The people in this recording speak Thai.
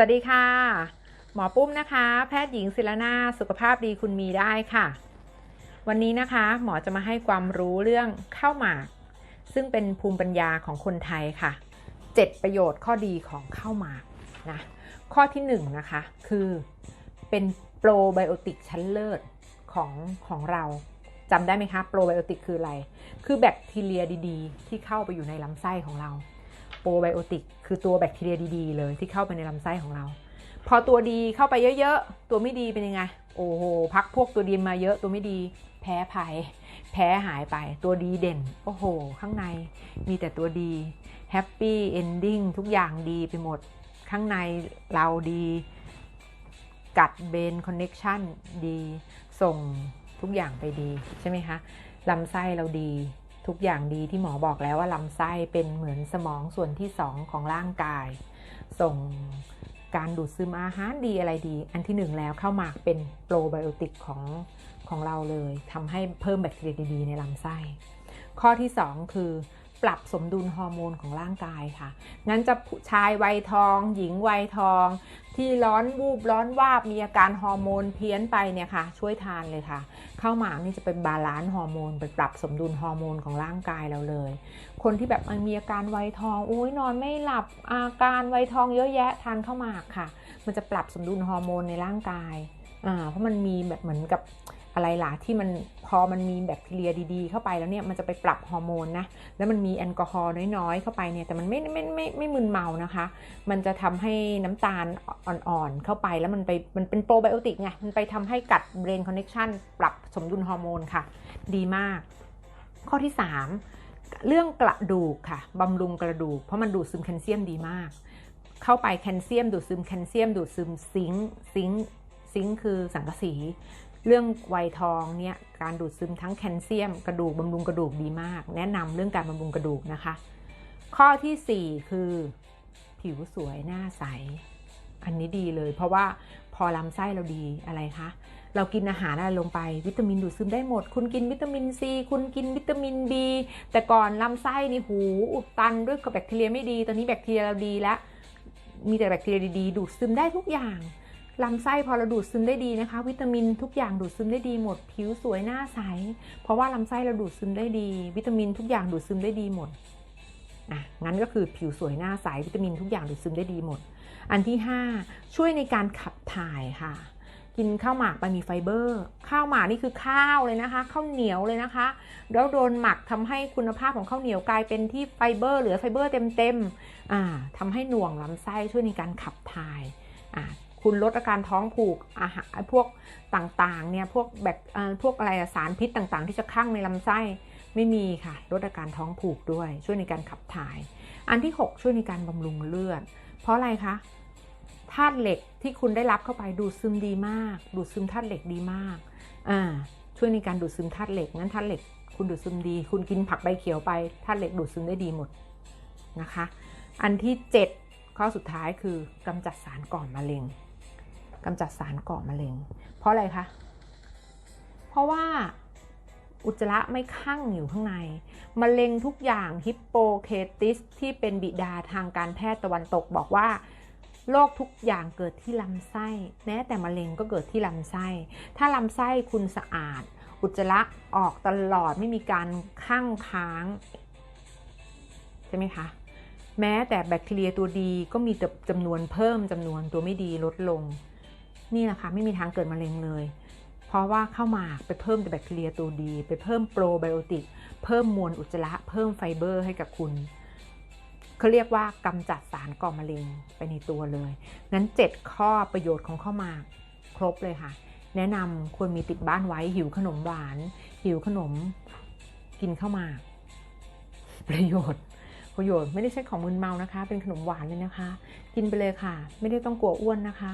วัสดีค่ะ หมอปุ้มนะคะ แพทย์หญิงศิลนาสุขภาพดีคุณมีได้ค่ะ วันนี้นะคะ หมอจะมาให้ความรู้เรื่องข้าวหมาก ซึ่งเป็นภูมิปัญญาของคนไทยค่ะ 7 ประโยชน์ข้อดีของข้าวหมากนะข้อที่1นงนะคะคือเป็นโปรไบโอติกชั้นเลิศของของเราจำได้ไหมคะ โปรไบโอติกคืออะไร คือแบคทีเรียดีๆ ที่เข้าไปอยู่ในลำไส้ของเรา โปรไบโอติกคือตัวแบคทีเรียดีๆ เลยที่เข้าไปในลำไส้ของเรา พอตัวดีเข้าไปเยอะๆ ตัวไม่ดีเป็นยังไง โอ้โห พักพวกตัวดีมาเยอะตัวไม่ดี แพ้ภัย แพ้หายไป ตัวดีเด่น โอ้โห ข้างในมีแต่ตัวดีแฮปปี้เอนดิ้งทุกอย่างดีไปหมด ข้างในเราดี กัดเบนคอนเน็กชันดี ส่งทุกอย่างไปดี ใช่ไหมคะลำไส้เราดี ทุกอย่างดีที่หมอบอกแล้วว่าลำไส้เป็นเหมือนสมองส่วนที่สองของร่างกาย ส่งการดูดซึมอาหารดีอะไรดี อันที่หนึ่งแล้วเข้าหมากเป็นโปรไบโอติกของของเราเลยทำให้เพิ่มแบคทีเรียดี ๆ ในลำไส้ ข้อที่2คือปรับสมดุลฮอร์โมนของร่างกายค่ะ งั้นจะชายวัยทอง หญิงวัยทอง ที่ร้อนวูบร้อนวาบมีอาการฮอร์โมนเพี้ยนไปเนี่ยค่ะ ช่วยทานเลยค่ะข้าวหมากนี่จะเป็นบาลานซ์ฮอร์โมนไปปรับสมดุลฮอร์โมนของร่างกายเราเลย คนที่แบบมีอาการไวทองอุ้ยนอนไม่หลับอาการไวทองเยอะแยะทานข้าวหมากค่ะ มันจะปรับสมดุลฮอร์โมนในร่างกายอ่าเพราะมันมีแบบเหมือนกับ อะไรล่ะที่มันพอมันมีแบคทีเรียดีๆ เข้าไปแล้วเนี่ยมันจะไปปรับฮอร์โมนนะแล้วมันมีแอลกอฮอล์น้อยๆ เข้าไปเนี่ยแต่มันไม่ไม่ไม่ไม่มึนเมานะคะ มันจะทำให้น้ำตาลอ่อนๆเข้าไปแล้วมันไปมันเป็นโปรไบโอติกไงมันไปทำให้กัดเบรนคอนเน c ชันปรับสมดุลฮอร์โมนค่ะ ดีมาก ข้อที่ 3 เรื่องกระดูกค่ะบำรุงกระดูก เพราะมันดูดซึมแคลเซียมดีมาก เข้าไปแคลเซียมดูดซึมแคลเซียมดูดซึมซิงค์ซิงค์ซิงค์คือสังกะสี เรื่องวัยทองเนี่ยการดูดซึมทั้งแคลเซียม กระดูกบำรุงกระดูกดีมาก แนะนำเรื่องการบำรุงกระดูกนะคะ ข้อทีสี่ 4 คือ ผิวสวยหน้าใส อันนี้ดีเลย เพราะว่าพอลำไส้เราดีอะไรคะเรากินอาหารอะไรลงไปวิตามินดูดซึมได้หมด คุณกินวิตามินซีคุณกินวิตามินบีแต่ก่อนลำไส้นี่หูอุดตันด้วยกับแบคทีเรียไม่ดี ตอนนี้แบคทีเรียเราดีแล้ว มีแต่แบคทีเรียดีๆ ดูดซึมได้ทุกอย่าง ลำไส้พอเราดูดซึมได้ดีนะคะ วิตามินทุกอย่างดูดซึมได้ดีหมด ผิวสวยหน้าใส เพราะว่าลำไส้เราดูดซึมได้ดี วิตามินทุกอย่างดูดซึมได้ดีหมดอะงั้นก็คือผิวสวยหน้าใสวิตามินทุกอย่างดูดซึมได้ดีหมด อันที่ 5 ช่วยในการขับถ่ายค่ะ กินข้าวหมากไปมีไฟเบอร์ ข้าวหมากนี่คือข้าวเลยนะคะ ข้าวเหนียวเลยนะคะ แล้วโดนหมักทำให้คุณภาพของข้าวเหนียวกลายเป็นที่ไฟเบอร์เหลือไฟเบอร์เต็มๆอ่าทำให้หน่วงลำไส้ช่วยในการขับถ่ายอ่า คุณลดอาการท้องผูกอาหารพวกต่างๆเนี่ยพวกแบคพวกอะไรสารพิษต่างๆ ที่จะข้างในลำไส้ไม่มีค่ะลดอาการท้องผูกด้วย ช่วยในการขับถ่าย อันที่ 6 ช่วยในการบำรุงเลือด เพราะอะไรคะธาตุเหล็กที่คุณได้รับเข้าไปดูดซึมดีมาก ดูดซึมธาตุเหล็กดีมากอ่าช่วยในการดูดซึมธาตุเหล็กงั้นธาตุเหล็กคุณดูดซึมดี คุณกินผักใบเขียวไปธาตุเหล็กดูดซึมได้ดีหมดนะคะ อันที่ 7 ข้อสุดท้ายคือกำจัดสารก่อมะเร็ง กำจัดสารก่อมะเร็ง เพราะอะไรคะ เพราะว่าอุจจาระไม่คั่งอยู่ข้างใน มะเร็งทุกอย่างฮิปโปเคติสที่เป็นบิดาทางการแพทย์ตะวันตกบอกว่าโรคทุกอย่างเกิดที่ลำไส้ แม้แต่มะเร็งก็เกิดที่ลำไส้ ถ้าลำไส้คุณสะอาด อุจจาระออกตลอดไม่มีการข้างค้าง ใช่ไหมคะ แม้แต่แบคทีเรียตัวดีก็มีจำนวนเพิ่มจำนวนตัวไม่ดีลดลง นี่แหละค่ะไม่มีทางเกิดมะเร็งเลย เพราะว่าเข้ามาไปเพิ่มแต่แบคทีเรียตัวดี ไปเพิ่มโปรไบโอติก เพิ่มมวลอุจจาระเพิ่มไฟเบอร์ให้กับคุณเขาเรียกว่ากำจัดสารก่อมะเร็งไปในตัวเลยงั้น 7 ข้อประโยชน์ของข้าวหมากครบเลยค่ะ แนะนำควรมีติดบ้านไว้หิวขนมหวาน หิวขนมกินข้าวหมาก ประโยชน์ประโยชน์ไม่ได้ใช่ของมึนเมานะคะ เป็นขนมหวานเลยนะคะ กินไปเลยค่ะ ไม่ได้ต้องกลัวอ้วนนะคะ